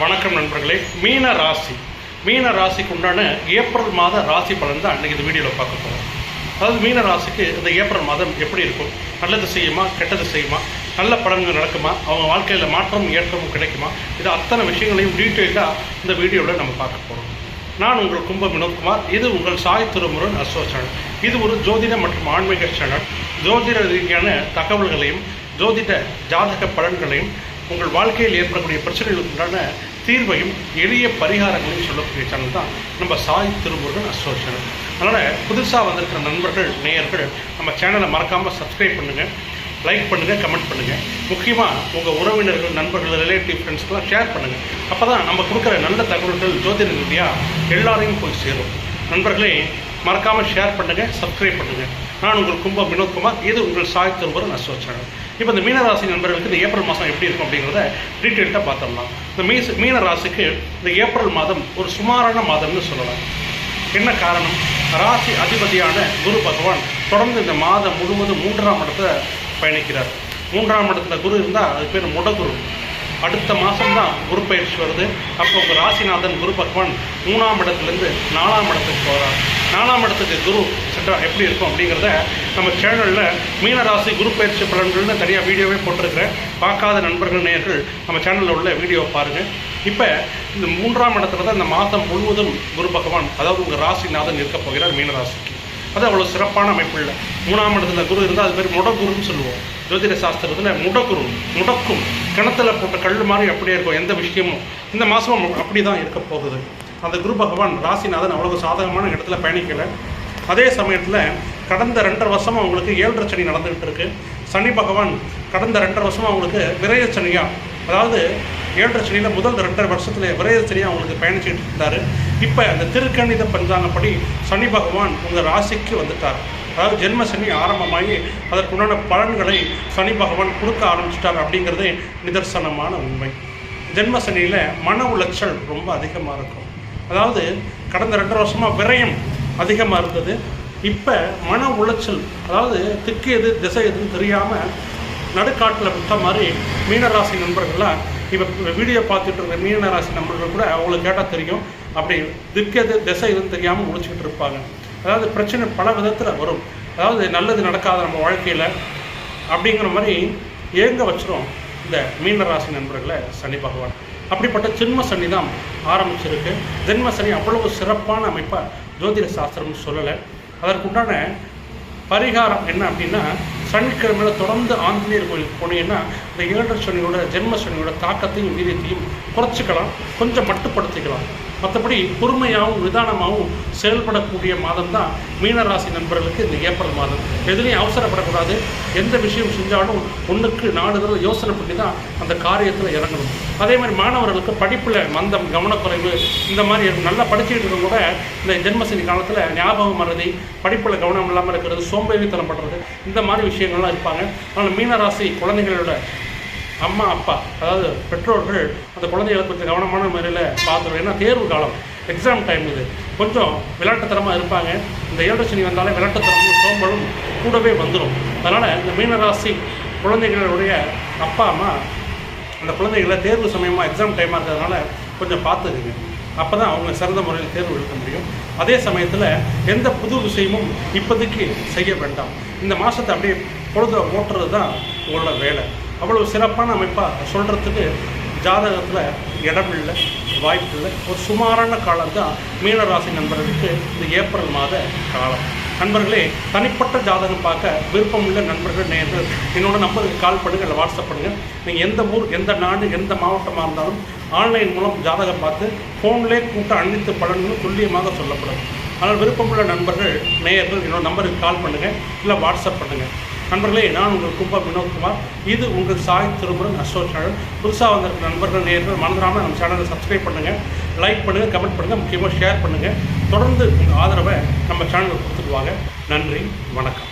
வணக்கம் நண்பர்களே. மீன ராசி. மீன ராசிக்கு உண்டான ஏப்ரல் மாத ராசி பலன் தான் அன்றைக்கி இந்த வீடியோவில் பார்க்க போகிறோம் அதாவது மீன ராசிக்கு இந்த ஏப்ரல் மாதம் எப்படி இருக்கும்? நல்லது செய்யுமா? கெட்டது செய்யுமா? நல்ல பலன்கள் நடக்குமா? அவங்க வாழ்க்கையில் மாற்றமும் ஏற்றமும் கிடைக்குமா? இது அத்தனை விஷயங்களையும் டீட்டெயிலாக இந்த வீடியோவில் நம்ம பார்க்க போகிறோம் நான் உங்கள் கும்ப வினோத்குமார். இது உங்கள் சாய் திருமுருகன் அஸ்வ சேனல் இது ஒரு ஜோதிட மற்றும் ஆன்மீக சேனல் ஜோதிட ரீதியான தகவல்களையும் ஜோதிட ஜாதக பலன்களையும் உங்கள் வாழ்க்கையில் ஏற்படக்கூடிய பிரச்சனைகளுக்கு உண்டான தீர்வையும் எளிய பரிகாரங்களையும் சொல்லக்கூடிய சேனல் தான் நம்ம சாய் திருமுருகன் அசோசியேஷன் அதனால் புதுசாக வந்திருக்கிற நண்பர்கள் நேயர்கள் நம்ம சேனலை மறக்காமல் சப்ஸ்கிரைப் பண்ணுங்கள் லைக் பண்ணுங்கள் கமெண்ட் பண்ணுங்கள் முக்கியமாக உங்கள் உறவினர்கள் நண்பர்கள் ரிலேட்டிவ் ஃப்ரெண்ட்ஸ்க்கெலாம் ஷேர் பண்ணுங்கள் அப்போ தான் நம்ம கொடுக்குற நல்ல தகவல்கள் ஜோதிட ரீதியாக எல்லாரையும் போய் சேரும். நண்பர்களே மறக்காமல் ஷேர் பண்ணுங்கள் சப்ஸ்கிரைப் பண்ணுங்கள் நான் உங்கள் கும்பம் வினோத்குமார் இது உங்கள் சாய் திருவரும் அஸ்வ சேனல் இப்போ இந்த மீனராசி நண்பர்களுக்கு இந்த ஏப்ரல் மாதம் எப்படி இருக்கும் அப்படிங்கிறத டீட்டெயில்டாக பார்த்துடலாம். இந்த மீச மீன ராசிக்கு இந்த ஏப்ரல் மாதம் ஒரு சுமாரான மாதம்னு சொல்லலாம். என்ன காரணம்? ராசி அதிபதியான குரு பகவான் தொடர்ந்து இந்த மாதம் முழுவதும் மூன்றாம் இடத்துல பயணிக்கிறார். மூன்றாம் இடத்துல குரு இருந்தால் அது பேர் முடகுரு. அடுத்த மாதம் தான் குரு பயிற்சி வருது. அப்போ உங்கள் ராசிநாதன் குரு பகவான் மூணாம் இடத்துலேருந்து நாலாம் இடத்துக்கு போகிறார் நாலாம் இடத்துக்கு குரு சென்றா எப்படி இருக்கும் அப்படிங்கிறத நம்ம சேனலில் மீனராசி குரு பயிற்சி பலன்கள்னு தனியாக வீடியோவே போட்டிருக்கிறேன். பார்க்காத நண்பர்கள் நேயர்கள் நம்ம சேனலில் உள்ள வீடியோவை பாருங்கள் இப்போ இந்த மூன்றாம் இடத்துல தான் இந்த மாதம் முழுவதும் குரு பகவான் அதாவது உங்கள் ராசிநாதன் இருக்க போகிறார் மீனராசிக்கு. அது அவ்வளோ சிறப்பான அமைப்பு இல்லை. மூணாம் இடத்துல குரு இருந்தால் அது பேர் முடகுருன்னு சொல்லுவோம். ஜோதிட சாஸ்திரத்தில் முடகுரு முடக்கும். கிணத்துல போட்ட கல் மாதிரி அப்படியே இருக்கும். எந்த விஷயமும். இந்த மாதமும் அப்படி தான் இருக்க போகுது. அந்த குரு பகவான் ராசிநாதன் அவ்வளவு சாதகமான இடத்துல பயணிக்கலை. அதே சமயத்தில் கடந்த ரெண்டரை வருஷமாக அவங்களுக்கு ஏழரை சனி நடந்துகிட்டு இருக்கு. சனி பகவான் கடந்த ரெண்டரை வருஷமாக அவங்களுக்கு விரைய சனியாக அதாவது ஏழரை சனியில் முதல் ரெண்டரை வருஷத்தில் விரைய சனியாக அவங்களுக்கு பயணிச்சுட்டு இருந்தார். இப்போ அந்த திருக்கணித பஞ்சாங்கப்படி சனி பகவான் உங்கள் ராசிக்கு வந்துட்டார். அதாவது ஜென்ம சனி ஆரம்பமாகி அதற்குண்டான பலன்களை சனி பகவான் கொடுக்க ஆரம்பிச்சிட்டார் அப்படிங்கிறதே நிதர்சனமான உண்மை. ஜென்ம சனியில் மன உளைச்சல் ரொம்ப அதிகமாக இருக்கும். அதாவது கடந்த ரெண்டு வருஷமாக விரயம் அதிகமாக இருந்தது. இப்போ மன உளைச்சல் அதாவது திக்கு எது திசை எதுன்னு தெரியாமல் நடுக்காட்டில் விட்ட மாதிரி மீனராசி நண்பர்கள்லாம் இப்போ வீடியோ பார்த்துட்டு இருக்க மீனராசி நண்பர்கள் கூட அவங்களுக்கு கேட்டால் தெரியும். அப்படி திக்கெது திசை எதுன்னு தெரியாமல் முடிச்சுக்கிட்டு இருப்பாங்க. அதாவது பிரச்சனை பல விதத்தில் வரும். அதாவது நல்லது நடக்காத நம்ம வாழ்க்கையில் அப்படிங்கிற மாதிரி ஏங்க வச்சிரும் இந்த மீனராசி நண்பர்களை சனி பகவான். அப்படிப்பட்ட சின்ம சனி தான் ஆரம்பிச்சிருக்கு. ஜென்ம சனி அவ்வளவு சிறப்பான அமைப்பாக ஜோதிட சாஸ்திரம்னு சொல்லலை. அதற்குண்டான பரிகாரம் என்ன அப்படின்னா சனிக்கிழமையில் தொடர்ந்து ஆஞ்சநேயர் கோயிலுக்கு போனீங்கன்னா இந்த ஏழரை சனியோட ஜென்ம சனியோட தாக்கத்தையும் வீரியத்தையும் குறைச்சிக்கலாம். கொஞ்சம் மட்டுப்படுத்திக்கலாம். மற்றபடி பொறுமையாகவும் நிதானமாகவும் செயல்படக்கூடிய மாதம் தான் மீனராசி நண்பர்களுக்கு இந்த ஏப்ரல் மாதம். எதுலேயும் அவசரப்படக்கூடாது. எந்த விஷயம் செஞ்சாலும் ஒன்றுக்கு நாலு தடவை யோசனை பண்ணி தான் அந்த காரியத்தில் இறங்கணும். அதே மாதிரி மாணவர்களுக்கு படிப்பில் மந்தம் கவனக்குறைவு இந்த மாதிரி நல்லா படிச்சுக்கிட்டு இருக்க கூட இந்த ஜென்மசனி காலத்தில் ஞாபகம் மறதி படிப்பில் கவனம் இல்லாமல் இருக்கிறது சோம்பேறித்தனம் பண்ணுறது இந்த மாதிரி விஷயங்கள்லாம் இருப்பாங்க. அதனால் மீனராசி குழந்தைகளோட அம்மா அப்பா அதாவது பெற்றோர்கள் அந்த குழந்தைகளை கொஞ்சம் கவனமான முறையில் பார்த்துருவோம் ஏன்னா தேர்வு காலம் எக்ஸாம் டைம் இது. கொஞ்சம் விளையாட்டுத்தனமாக இருப்பாங்க. இந்த ஏழரை சனி வந்தாலே விளையாட்டுத்தனமும் சோம்பலும் கூடவே வந்துடும் அதனால் இந்த மீனராசி குழந்தைகளுடைய அப்பா அம்மா அந்த குழந்தைகளை தேர்வு சமயமாக எக்ஸாம் டைமாக இருக்கிறதுனால கொஞ்சம் பார்த்துக்குங்க. அப்போ தான் அவங்க சிறந்த முறையில் தேர்வு எடுக்க முடியும். அதே சமயத்தில் எந்த புது விஷயமும் இப்போதைக்கு செய்ய வேண்டாம். இந்த மாதத்தை அப்படியே பொழுத ஓட்டுறது தான் உங்களோட வேலை. அவ்வளோ சிறப்பான அமைப்பாக சொல்கிறதுக்கு ஜாதகத்தில் இடம் இல்லை வாய்ப்பு இல்லை ஒரு சுமாரான காலம் தான் மீனராசி நண்பர்களுக்கு இந்த ஏப்ரல் மாத காலம். நண்பர்களே தனிப்பட்ட ஜாதகம் பார்க்க விருப்பமுள்ள நண்பர்கள் நேர்கள் என்னோட நம்பருக்கு கால் பண்ணுங்கள் இல்லை வாட்ஸ்அப் பண்ணுங்கள் நீங்கள் எந்த ஊர் எந்த நாடு எந்த மாவட்டமாக இருந்தாலும் ஆன்லைன் மூலம் ஜாதகம் பார்த்து ஃபோன்லேயே கூட்ட அனைத்து பலன்களும் துல்லியமாக சொல்லப்படும். ஆனால் விருப்பமுள்ள நண்பர்கள் நேயர்கள் என்னோட நம்பருக்கு கால் பண்ணுங்கள் இல்லை வாட்ஸ்அப் பண்ணுங்கள் நண்பர்களே நான் உங்கள் கும்பா வினோத்குமார். இது உங்கள் சாய் திருமுருகன் அசோ சேனல். புதுசாக வந்திருக்க நண்பர்கள் நேர்கள் மறந்துடாமல் நம்ம சேனலை சப்ஸ்கிரைப் பண்ணுங்கள் லைக் பண்ணுங்கள் கமெண்ட் பண்ணுங்கள் முக்கியமாக ஷேர் பண்ணுங்கள் தொடர்ந்து உங்கள் ஆதரவை நம்ம சேனலுக்கு கொடுத்துட்டு வாங்க. நன்றி வணக்கம்.